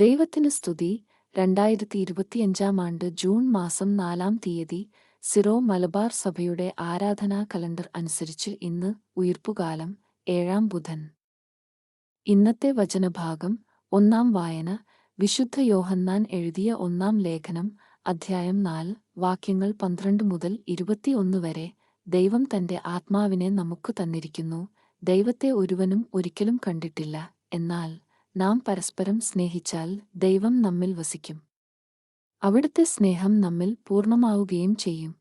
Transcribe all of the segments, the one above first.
ദൈവത്തിന് സ്തുതി. രണ്ടായിരത്തി ഇരുപത്തിയഞ്ചാം ആണ്ട് ജൂൺ മാസം നാലാം തീയതി സിറോ മലബാർ സഭയുടെ ആരാധനാ കലണ്ടർ അനുസരിച്ച് ഇന്ന് ഉയർപ്പുകാലം ഏഴാം ബുധൻ. ഇന്നത്തെ വചനഭാഗം ഒന്നാം വായന. വിശുദ്ധ യോഹന്നാൻ എഴുതിയ ഒന്നാം ലേഖനം അധ്യായം നാല് വാക്യങ്ങൾ പന്ത്രണ്ട് മുതൽ ഇരുപത്തിയൊന്ന് വരെ ദൈവം തന്റെ ആത്മാവിനെ നമുക്ക് തന്നിരിക്കുന്നു. ദൈവത്തെ ഒരുവനും ഒരിക്കലും കണ്ടിട്ടില്ല. എന്നാൽ നാം പരസ്പരം സ്നേഹിച്ചാൽ ദൈവം നമ്മിൽ വസിക്കും. അവിടുത്തെ സ്നേഹം നമ്മിൽ പൂർണമാവുകയും ചെയ്യും.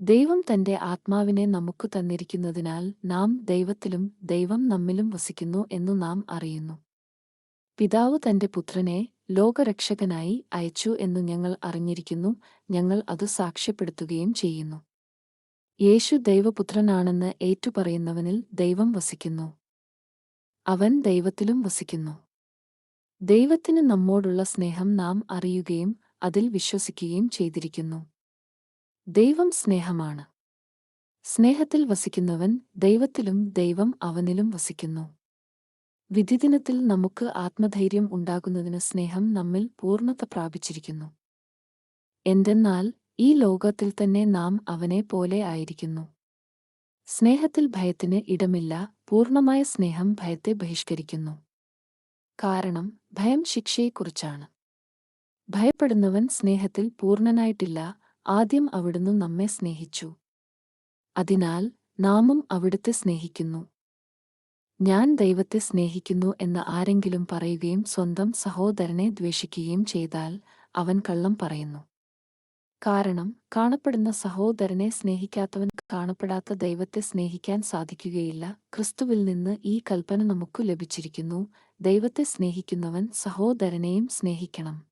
ദൈവം തന്റെ ആത്മാവിനെ നമുക്ക് തന്നിരിക്കുന്നതിനാൽ നാം ദൈവത്തിലും ദൈവം നമ്മിലും വസിക്കുന്നു എന്നു നാം അറിയുന്നു. പിതാവ് തന്റെ പുത്രനെ ലോകരക്ഷകനായി അയച്ചു എന്നു ഞങ്ങൾ അറിഞ്ഞിരിക്കുന്നു ഞങ്ങൾ അത് സാക്ഷ്യപ്പെടുത്തുകയും ചെയ്യുന്നു. യേശു ദൈവപുത്രനാണെന്ന് ഏറ്റുപറയുന്നവനിൽ ദൈവം വസിക്കുന്നു. അവൻ ദൈവത്തിലും വസിക്കുന്നു. ദൈവത്തിന് നമ്മോടുള്ള സ്നേഹം നാം അറിയുകയും അതിൽ വിശ്വസിക്കുകയും ചെയ്തിരിക്കുന്നു. ദൈവം സ്നേഹമാണ്. സ്നേഹത്തിൽ വസിക്കുന്നവൻ ദൈവത്തിലും ദൈവം അവനിലും വസിക്കുന്നു. വിധിദിനത്തിൽ നമുക്ക് ആത്മധൈര്യം ഉണ്ടാകുന്നതിന് സ്നേഹം നമ്മിൽ പൂർണത പ്രാപിച്ചിരിക്കുന്നു. എന്തെന്നാൽ ഈ ലോകത്തിൽ തന്നെ നാം അവനെ പോലെ ആയിരിക്കുന്നു. സ്നേഹത്തിൽ ഭയത്തിന് ഇടമില്ല പൂർണമായ സ്നേഹം ഭയത്തെ ബഹിഷ്കരിക്കുന്നു. കാരണം ഭയം ശിക്ഷയെക്കുറിച്ചാണ്. ഭയപ്പെടുന്നവൻ സ്നേഹത്തിൽ പൂർണനായിട്ടില്ല ആദ്യം അവിടുന്ന് നമ്മെ സ്നേഹിച്ചു. അതിനാൽ നാമും അവിടുത്തെ സ്നേഹിക്കുന്നു. ഞാൻ ദൈവത്തെ സ്നേഹിക്കുന്നു എന്ന് ആരെങ്കിലും പറയുകയും സ്വന്തം സഹോദരനെ ദ്വേഷിക്കുകയും ചെയ്താൽ അവൻ കള്ളം പറയുന്നു. കാരണം കാണപ്പെടുന്ന സഹോദരനെ സ്നേഹിക്കാത്തവൻ കാണപ്പെടാത്ത ദൈവത്തെ സ്നേഹിക്കാൻ സാധിക്കുകയില്ല. ക്രിസ്തുവിൽ നിന്ന് ഈ കൽപ്പന നമുക്കു ലഭിച്ചിരിക്കുന്നു. ദൈവത്തെ സ്നേഹിക്കുന്നവൻ സഹോദരനെയും സ്നേഹിക്കണം.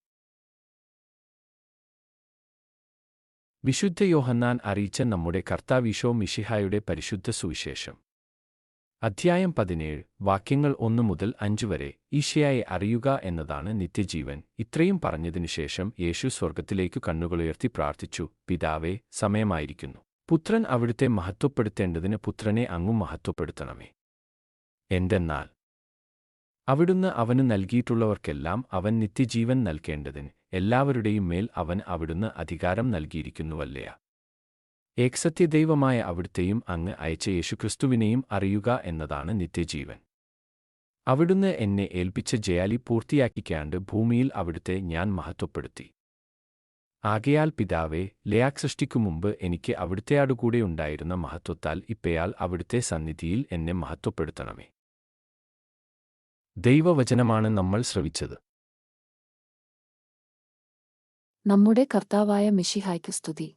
വിശുദ്ധ യോഹന്നാൻ അറിയിച്ച നമ്മുടെ കർത്താവിശോ മിഷിഹായുടെ പരിശുദ്ധ സുവിശേഷം. അധ്യായം പതിനേഴ് വാക്യങ്ങൾ ഒന്നു മുതൽ അഞ്ചു വരെ ഈശയായി അറിയുക എന്നതാണ് നിത്യജീവൻ. ഇത്രയും പറഞ്ഞതിനുശേഷം യേശു സ്വർഗത്തിലേക്കു കണ്ണുകളുയർത്തി പ്രാർത്ഥിച്ചു പിതാവേ സമയമായിരിക്കുന്നു. പുത്രൻ അവിടുത്തെ മഹത്വപ്പെടുത്തേണ്ടതിന് പുത്രനെ അങ്ങും മഹത്വപ്പെടുത്തണമേ. എന്തെന്നാൽ അവിടുന്ന് അവന് നൽകിയിട്ടുള്ളവർക്കെല്ലാം അവൻ നിത്യജീവൻ നൽകേണ്ടതിന് എല്ലാവരുടെയും മേൽ അവൻ അവിടുന്ന് അധികാരം നൽകിയിരിക്കുന്നുവല്ലയാ. ഏകസത്യദൈവമായ അവിടുത്തെയും അങ്ങ് അയച്ച യേശുക്രിസ്തുവിനെയും അറിയുക എന്നതാണ് നിത്യജീവൻ. അവിടുന്ന് എന്നെ ഏൽപ്പിച്ച ജയാലി പൂർത്തിയാക്കിക്കാണ്ട് ഭൂമിയിൽ അവിടുത്തെ ഞാൻ മഹത്വപ്പെടുത്തി. ആകയാൽ പിതാവേ ലയാക് സൃഷ്ടിക്കു മുമ്പ് എനിക്ക് അവിടുത്തെയാടുകൂടെ ഉണ്ടായിരുന്ന മഹത്വത്താൽ ഇപ്പയാൽ അവിടുത്തെ സന്നിധിയിൽ എന്നെ മഹത്വപ്പെടുത്തണമേ. ദൈവവചനമാണ് നമ്മൾ ശ്രവിച്ചത്. നമ്മുടെ കർത്താവായ മിഷിഹായ്ക്ക് സ്തുതി.